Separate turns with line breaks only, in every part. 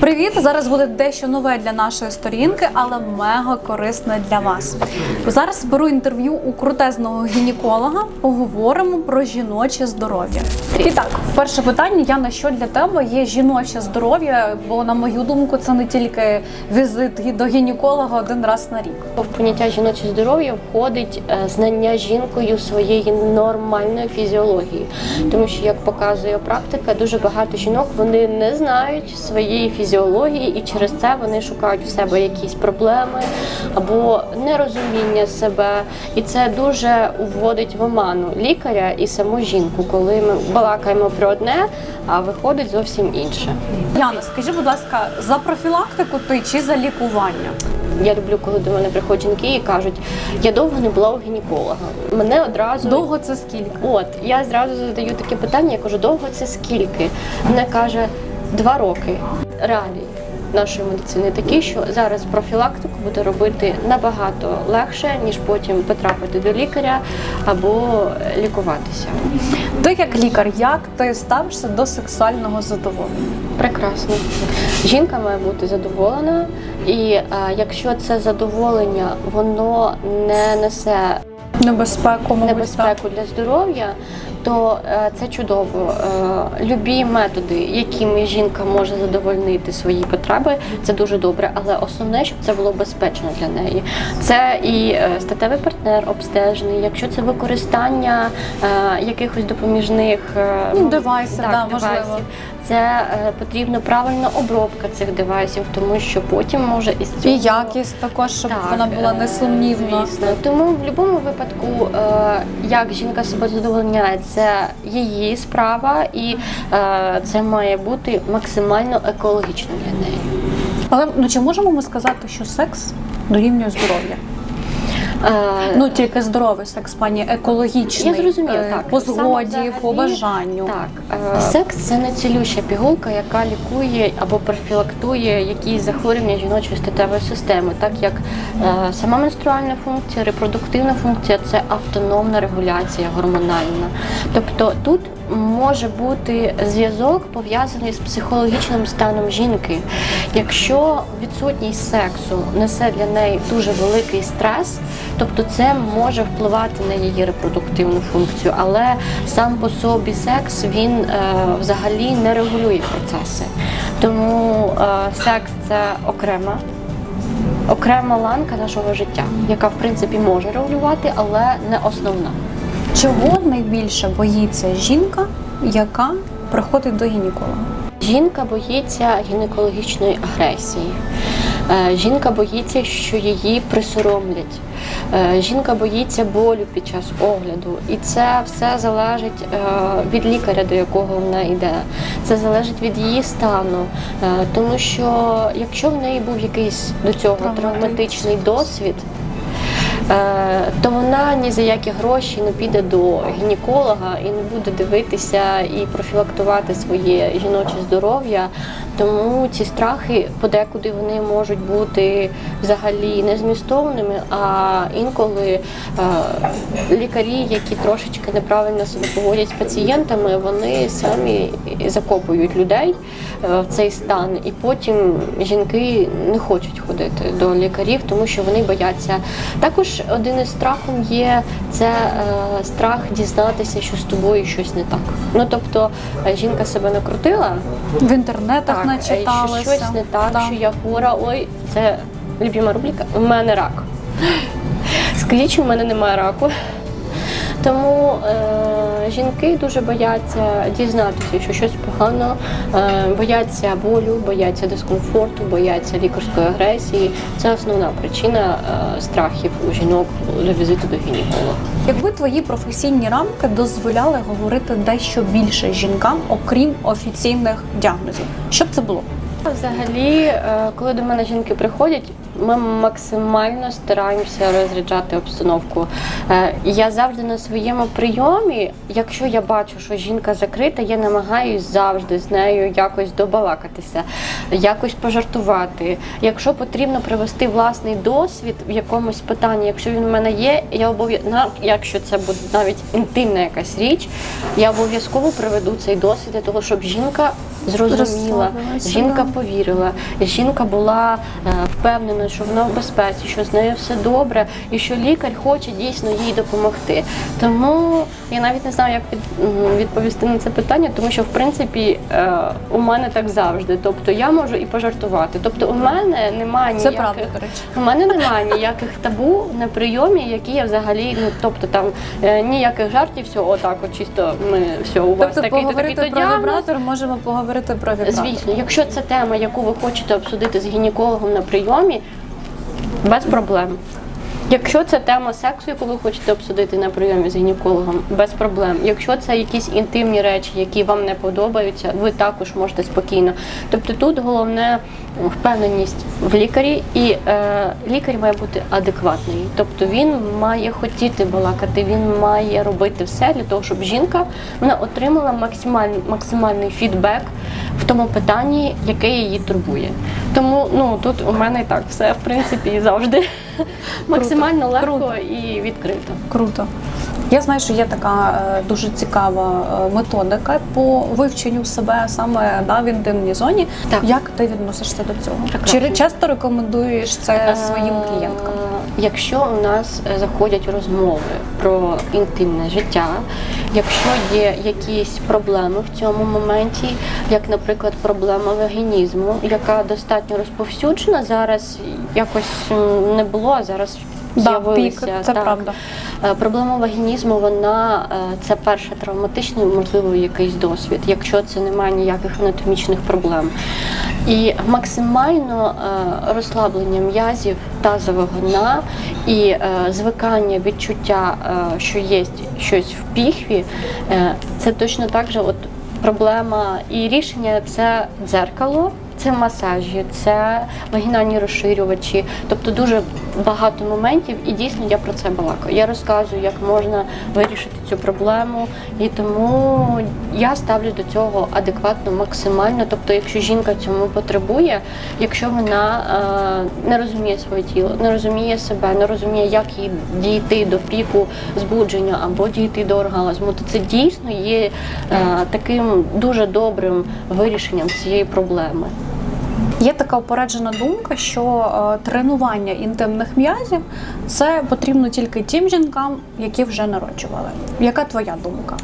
Привіт! Зараз буде дещо нове для нашої сторінки, але мега корисне для вас. Зараз беру інтерв'ю у крутезного гінеколога. Поговоримо про жіноче здоров'я. І так, перше питання: Яна, що для тебе є жіноче здоров'я? Бо на мою думку, це не тільки візит до гінеколога один раз на рік.
В поняття жіноче здоров'я входить е, знання жінкою своєї нормальної фізіології, тому що, як показує практика, дуже багато жінок вони не знають своєї фізіології, і через це вони шукають в себе якісь проблеми або нерозуміння себе, і це дуже вводить в оману лікаря і саму жінку, коли ми балакаємо про одне, а виходить зовсім інше.
Яна, скажи, будь ласка, за профілактику ти чи за лікування?
Я люблю, коли до мене приходять жінки і кажуть, я довго не була у гінеколога. Мене одразу
Довго це скільки?
От я зразу задаю таке питання. Я кажу, довго це скільки? Вона каже два роки. Реалії нашої медицини такі, що зараз профілактику буде робити набагато легше, ніж потім потрапити до лікаря або лікуватися.
Ти як лікар, як ти ставишся до сексуального задоволення?
Прекрасно. Жінка має бути задоволена, і е, якщо це задоволення, воно не несе
Небезпеку, мабуть, так.
небезпеку для здоров'я, то е, це чудово. Е, Любі методи, якими жінка може задовольнити свої потреби, це дуже добре. Але основне, щоб це було безпечно для неї. Це і е, статевий партнер обстежений, якщо це використання якихось допоміжних
Ну, девайсів,
так,
да,
девайсів.
можливо.
Це потрібна правильна обробка цих девайсів, тому що потім може із цього
І якість також, щоб
так,
вона була несумнівна.
Звісно. Тому в будь-якому випадку, як жінка себе задовольняє, це її справа, і е, це має бути максимально екологічно для неї.
Але ну чи можемо ми сказати, що секс дорівнює здоров'я?
Е,
Ну тільки здоровий секс, пані екологічний.
Я зрозуміла,
е,
так.
По згоді,
взагалі,
по бажанню.
Так, е, секс це не цілюща пігулка, яка лікує або профілактує якісь захворювання жіночої статевої системи, так як сама менструальна функція, репродуктивна функція це автономна регуляція гормональна. Тобто тут може бути зв'язок пов'язаний з психологічним станом жінки. Якщо відсутність сексу несе для неї дуже великий стрес, тобто це може впливати на її репродуктивну функцію, але сам по собі секс він е, взагалі не регулює процеси. Тому е, секс це окрема. Окрема ланка нашого життя, яка в принципі може регулювати, але не основна.
Чого найбільше боїться жінка, яка приходить до гінеколога?
Жінка боїться гінекологічної агресії. Е, Жінка боїться, що її присоромлять. Е, Жінка боїться болю під час огляду, і це все залежить е, від лікаря, до якого вона йде. Це залежить від її стану. Тому що якщо в неї був якийсь до цього
Травматичний.
досвід, то вона ні за які гроші не піде до гінеколога і не буде дивитися і профілактувати своє жіноче здоров'я. Тому ці страхи подекуди вони можуть бути взагалі незмістовними, а інколи е, лікарі, які трошечки неправильно себе поводять з пацієнтами, вони самі закопують людей е, в цей стан, і потім жінки не хочуть ходити до лікарів, тому що вони бояться. Також один із страхом є це е, страх дізнатися, що з тобою щось не так. Ну тобто жінка себе накрутила,
В інтернетах
е, що щось не так,
Да.
що я хвора. Ой, це любима рубрика. У мене рак. Скажіть, що в мене немає раку. Тому е, жінки дуже бояться дізнатися, що щось погано, е, бояться болю, бояться дискомфорту, бояться лікарської агресії. Це основна причина е, страхів у жінок до візиту до гінеколога.
Якби твої професійні рамки дозволяли говорити дещо більше жінкам, окрім офіційних діагнозів, що б це було?
Взагалі, е, коли до мене жінки приходять, ми максимально стараємося розряджати обстановку. Е, Я завжди на своєму прийомі, якщо я бачу, що жінка закрита, я намагаюсь завжди з нею якось добалакатися, якось пожартувати. Якщо потрібно привести власний досвід в якомусь питанні, якщо він в мене є, я обов'язково, якщо це буде навіть інтимна якась річ, я обов'язково приведу цей досвід для того, щоб жінка зрозуміла, жінка повірила, жінка була е, впевнена, що вона в безпеці, що з нею все добре, і що лікар хоче дійсно їй допомогти. Тому я навіть не знаю, як відповісти на це питання, тому що в принципі е, у мене так завжди. Тобто я можу і пожартувати. Тобто, у мене немає
Це правда,
у мене немає ніяких табу на прийомі, які я взагалі, ну тобто там е, ніяких жартів, все, отак, от чисто ми все у вас
Тобто
такий то такий то
про
діагноз.
вібратор, можемо поговорити про вібратор.
Звісно, якщо це тема, яку ви хочете обсудити з гінекологом на прийомі, без проблем. Якщо це тема сексу, яку ви хочете обсудити на прийомі з гінекологом, без проблем. Якщо це якісь інтимні речі, які вам не подобаються, ви також можете спокійно. Тобто тут головне впевненість в лікарі, і е, лікар має бути адекватний. Тобто він має хотіти балакати, він має робити все для того, щоб жінка вона отримала максимальний, максимальний фідбек в тому питанні, яке її турбує. Тому ну тут у мене і так все в принципі завжди максимально легко
Круто.
і відкрито.
Круто. Я знаю, що є така е, дуже цікава е, методика по вивченню себе саме да, в інтимній зоні.
Так.
Як ти відносишся до цього?
Прекрасно.
Чи часто рекомендуєш це своїм
Е,
клієнткам?
Якщо у нас заходять розмови про інтимне життя, якщо є якісь проблеми в цьому моменті, як, наприклад, проблема вагінізму, яка достатньо розповсюджена зараз, якось не було, а зараз
Да, пік, це
так.
правда.
Е, Проблема вагінізму, вона е, це перше травматичний, можливо, якийсь досвід, якщо це немає ніяких анатомічних проблем. І максимально е, розслаблення м'язів тазового дна і звикання відчуття, що є щось в піхві, це точно так же от проблема і рішення це дзеркало. Це масажі, це вагінальні розширювачі, тобто дуже багато моментів, і дійсно я про це балакаю. Я розказую, як можна вирішити цю проблему, і тому я ставлю до цього адекватно, максимально. Тобто, якщо жінка цьому потребує, якщо вона е, не розуміє своє тіло, не розуміє себе, не розуміє, як їй дійти до піку збудження або дійти до оргазму, то це дійсно є е, таким дуже добрим вирішенням цієї проблеми.
Є така упереджена думка, що е, тренування інтимних м'язів це потрібно тільки тим жінкам, які вже народжували. Яка твоя думка?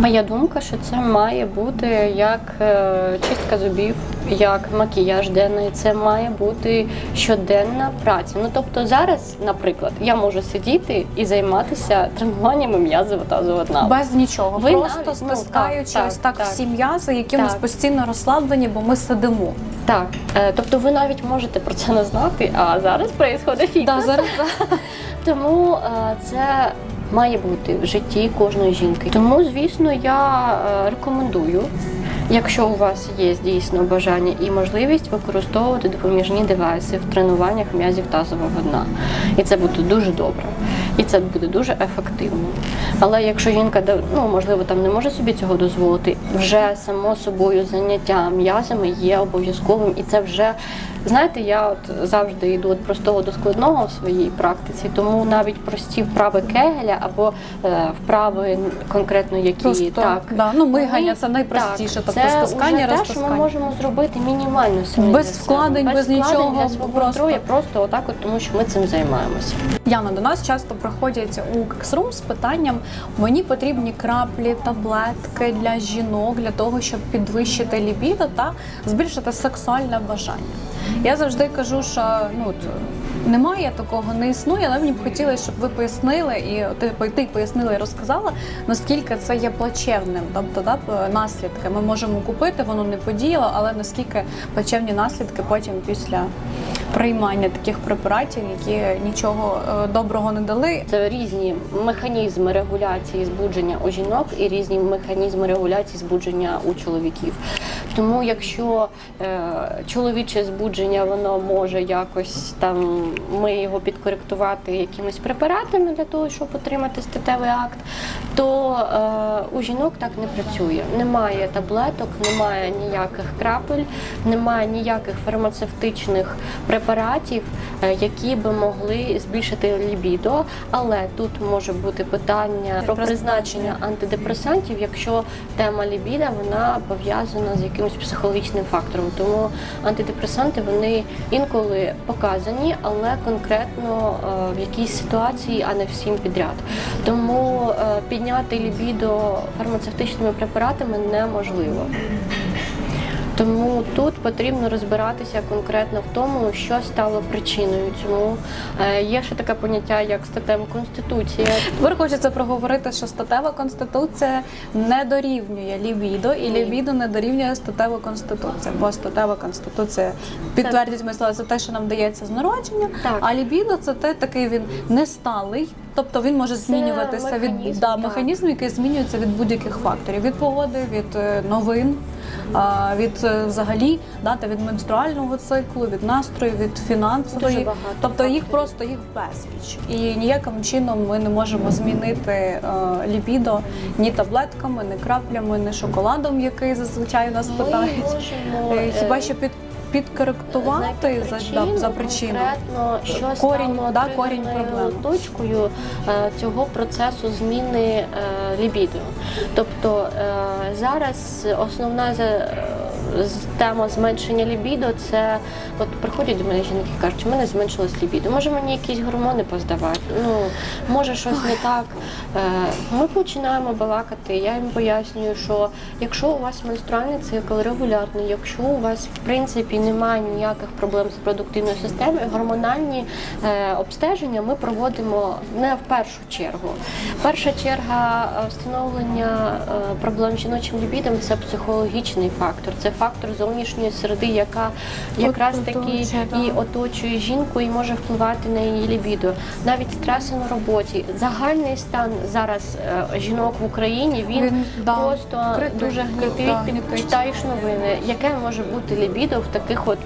Моя думка, що це має бути як е, чистка зубів, як макіяж денний. Це має бути щоденна праця. Ну тобто зараз, наприклад, я можу сидіти і займатися тренуваннями м'язів тазового дна.
Без нічого,
Ви
просто
навіть, ну, так,
ось так,
так,
всі м'язи, які у нас постійно розслаблені, бо ми сидимо.
Так, е, тобто ви навіть можете про це не знати, а зараз відбувається фітнес.
Да, зараз
Тому е, це має бути в житті кожної жінки. Тому, звісно, я е, рекомендую, якщо у вас є дійсно бажання і можливість використовувати допоміжні девайси в тренуваннях м'язів тазового дна. І це буде дуже добре. І це буде дуже ефективно. Але якщо жінка ну, можливо там не може собі цього дозволити, вже само собою заняття м'язами є обов'язковим, і це вже знаєте, я от завжди йду від простого до складного в своїй практиці, тому навіть прості вправи кегеля або е, вправи конкретно які
Просто,
так.
да, ну, мигання це найпростіше,
так,
тобто
це
стискання,
вже те, що ми можемо зробити мінімально самі
Без вкладень, без
вкладень
нічого,
для свого
просто.
просто отак, от, тому що ми цим займаємося.
Яна, до нас часто приходять у кексрум з питанням: мені потрібні краплі, таблетки для жінок для того, щоб підвищити лібідо та збільшити сексуальне бажання. Я завжди кажу, що ну немає такого, не існує, але мені б хотілося, щоб ви пояснили, і ти, ти пояснила і розказала, наскільки це є плачевним. Тобто, да, наслідки ми можемо купити, воно не подіяло, але наскільки плачевні наслідки потім після приймання таких препаратів, які нічого е, доброго не дали.
Це різні механізми регуляції збудження у жінок і різні механізми регуляції збудження у чоловіків. Тому, якщо е, чоловіче збудження воно може якось там ми його підкоректувати якимись препаратами для того, щоб отримати статевий акт, то е, у жінок так не працює. Немає таблеток, немає ніяких крапель, немає ніяких фармацевтичних препаратів, е, які би могли збільшити лібідо. Але тут може бути питання про призначення антидепресантів, якщо тема лібіда вона пов'язана з якимось якимось психологічним фактором. Тому антидепресанти вони інколи показані, але конкретно е, в якійсь ситуації, а не всім підряд. Тому е, підняти лібідо фармацевтичними препаратами неможливо. Тому тут потрібно розбиратися конкретно в тому, що стало причиною цьому. Е, Є ще таке поняття, як статева конституція.
Тепер хочеться проговорити, що статева конституція не дорівнює лібідо, і лібідо не дорівнює статева конституція, бо статева конституція підтвердить мої слова, це те, що нам дається з народження.
Так.
А лібідо це те такий він несталий, тобто він може змінюватися від
механізм,
да, механізм, який змінюється від будь-яких факторів: від погоди, від е, новин. Від е, взагалі дати від менструального циклу, від настрою, від фінансової, тобто їх просто їх безліч, і ніяким чином ми не можемо змінити ліпідо лібідо ні таблетками, ні краплями, ні шоколадом, який зазвичай нас питають. Е, Хіба
е,
що під підкоректувати за,
причину,
да, за причину.
Конкретно, що
Корінь,
стало
да, корінь проблеми.
точкою е, цього процесу зміни е, лібіду. Тобто е, зараз основна за- тема зменшення лібіду це от приходять до мене жінки і кажуть, у мене зменшилось лібіду. Може мені якісь гормони поздавати? Ну може щось не так. Е, Ми починаємо балакати. Я їм пояснюю, що якщо у вас менструальний цикл регулярний, якщо у вас в принципі немає ніяких проблем з продуктивною системою, гормональні е, обстеження ми проводимо не в першу чергу. Перша черга е, встановлення проблем з жіночим лібідом це психологічний фактор, це фактор зовнішньої середи, яка якраз таки і оточує жінку і може впливати на її лібідо. Навіть стреси на роботі, загальний стан зараз е, жінок в Україні він,
Він,
просто
да,
дуже гнітить.
да,
читаєш новини, яке може бути лібідо в таких от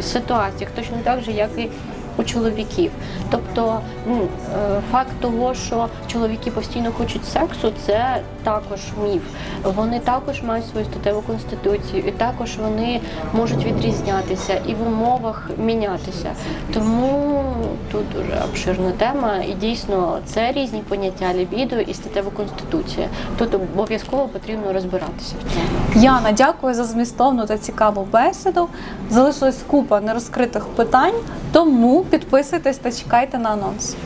ситуаціях, точно так же, як і у чоловіків. Тобто е, факт того, що чоловіки постійно хочуть сексу, це також міф. Вони також мають свою статеву конституцію, і також вони можуть відрізнятися і в умовах мінятися. Тому тут дуже обширна тема, і дійсно це різні поняття лібідо і статева конституція. Тут обов'язково потрібно розбиратися в цьому.
Яна, дякую за змістовну та цікаву бесіду. Залишилась купа нерозкритих питань, тому підписуйтесь та чекайте на анонс.